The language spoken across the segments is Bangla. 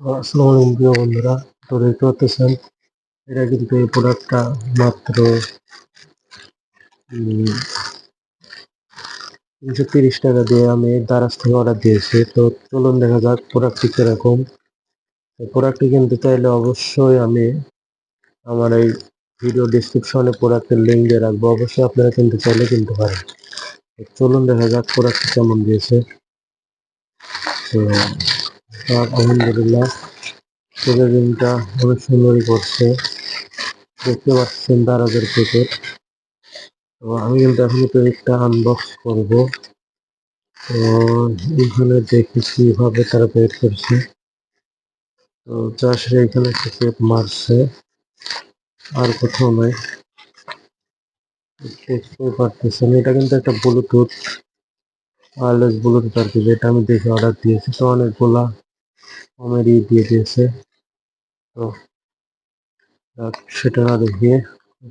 আসসালামু প্রিয় বন্ধুরা তো দেখতে পাচ্ছেন, এটা কিন্তু এই প্রোডাক্টটা মাত্র তিনশো তিরিশ টাকা দিয়ে আমি দারাজ থেকে অর্ডার দিয়েছি। তো চলুন দেখা যাক প্রোডাক্টটি কীরকম। প্রোডাক্টটি কিনতে চাইলে অবশ্যই আমি আমার এই ভিডিও ডিসক্রিপশনে প্রোডাক্টের লিঙ্ক দিয়ে রাখব। অবশ্যই আপনারা কিনতে চাইলে কিনতে পারেন। চলুন দেখা যাক প্রোডাক্টটি কেমন দিয়েছে। তো আলহামদুলিল্লাহ। প্যাকেজিংটা অনেক সুন্দরই করছে। দেখতে পাচ্ছেন দারাজের প্যাকেট তো আমি কিন্তু এখন প্যাকেটটা আনবক্স করব। তো এখানে দেখি কীভাবে তারা প্যাকেট করছে। তো জাস্ট এখানে প্যাকেট মারছে। আর কোথাও নাই। দেখতে পারতেছেন। এটা কিন্তু একটা ব্লুটুথ ওয়ারলেস ব্লুটুথ আর কি, যেটা আমি দেখে অর্ডার দিয়েছি। তো অনেকগুলা কমেডি দিয়ে দিয়েছে। তো সেটা দেখিয়ে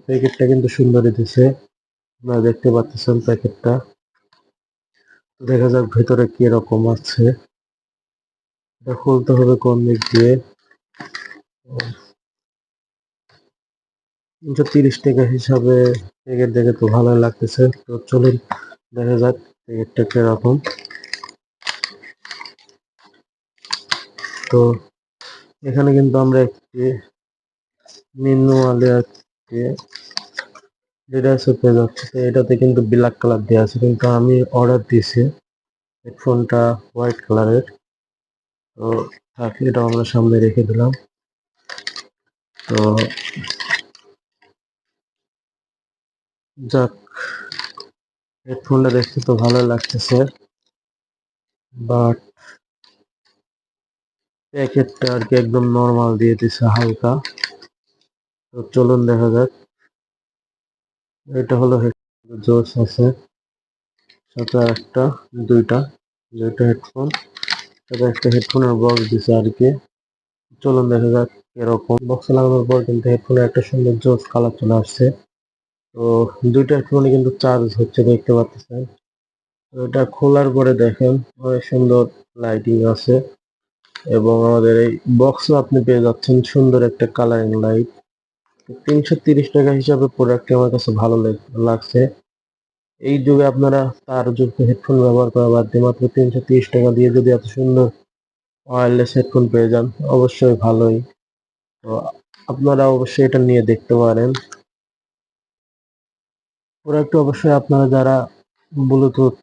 প্যাকেটটা কিন্তু সুন্দরই দিছে আপনারা দেখতে পাচ্ছেন প্যাকেটটা। দেখা যাক ভেতরে কি রকম আছে। এটা খুলতে হবে কোন দিক দিয়ে। তিনশো তিরিশ টাকা হিসাবে প্যাকেট দেখে তো ভালোই লাগতেছে। তো চলুন দেখা যাক প্যাকেটটা কীরকম। তো এখানে কিন্তু আমরা একটি নিম্ন আলিয়াকে ডিটেলসে পেয়ে যাচ্ছে। তো এটাতে কিন্তু ব্ল্যাক কালার দেওয়া আছে, কিন্তু আমি অর্ডার দিয়েছি হেডফোনটা হোয়াইট কালারের তো থাক এটা আমরা সামনে রেখে দিলাম। তো যাক হেডফোনটা দেখতে তো ভালো লাগতেছে বাট প্যাকেটটা আর কি একদম নর্মাল দিয়ে দিছে হালকা। তো চলুন দেখা যাক। এটা হলো জোস আছে। সাথে একটা দুইটা দুইটা হেডফোন সাথে একটা হেডফোনের বক্স দিছে আর কি। চলুন দেখা যাক এরকম বক্স লাগানোর পর কিন্তু হেডফোনের একটা সুন্দর জোস কালার চলে আসছে। তো দুইটা হেডফোনে কিন্তু চার্জ হচ্ছে, দেখতে পাচ্ছেন। এটা খোলার পরে দেখেন, অনেক সুন্দর লাইটিং আছে। এবং আমাদের এই বক্সও আপনি পেয়ে যাচ্ছেন সুন্দর একটা কালারিং লাইট তিনশো তিরিশ টাকা হিসাবে প্রোডাক্টটি আমার কাছে ভালো লাগছে। এই যুগে আপনারা তার যুক্ত হেডফোন ব্যবহার করা বাদ দিয়ে মাত্র তিনশো তিরিশ টাকা দিয়ে যদি এত সুন্দর ওয়্যারলেস হেডফোন পেয়ে যান, অবশ্যই ভালোই। তো আপনারা অবশ্যই এটা নিয়ে দেখতে পারেন। প্রোডাক্ট অবশ্যই আপনারা যারা ব্লুটুথ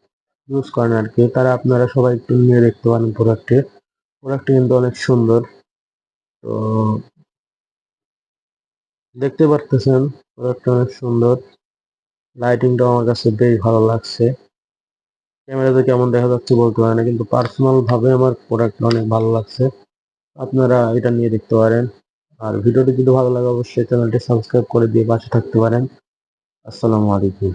ইউজ করেন আর কি, তারা আপনারা সবাই একটু নিয়ে দেখতে পারেন প্রোডাক্টটি প্রোডাক্টটি কিন্তু অনেক সুন্দর। তো দেখতে পারতেছেন প্রোডাক্টটা অনেক সুন্দর। লাইটিংটা আমার কাছে বেশ ভালো লাগছে। ক্যামেরাতে কেমন দেখা যাচ্ছে বলতে পারে না, কিন্তু পার্সোনাল ভাবে আমার প্রোডাক্টটা অনেক ভালো লাগছে। আপনারা এটা নিয়ে দেখতে পারেন। আর ভিডিওটি যদি ভালো লাগে, অবশ্যই চ্যানেলটি সাবস্ক্রাইব করে দিয়ে পাশে থাকতে পারেন। আসসালামু আলাইকুম।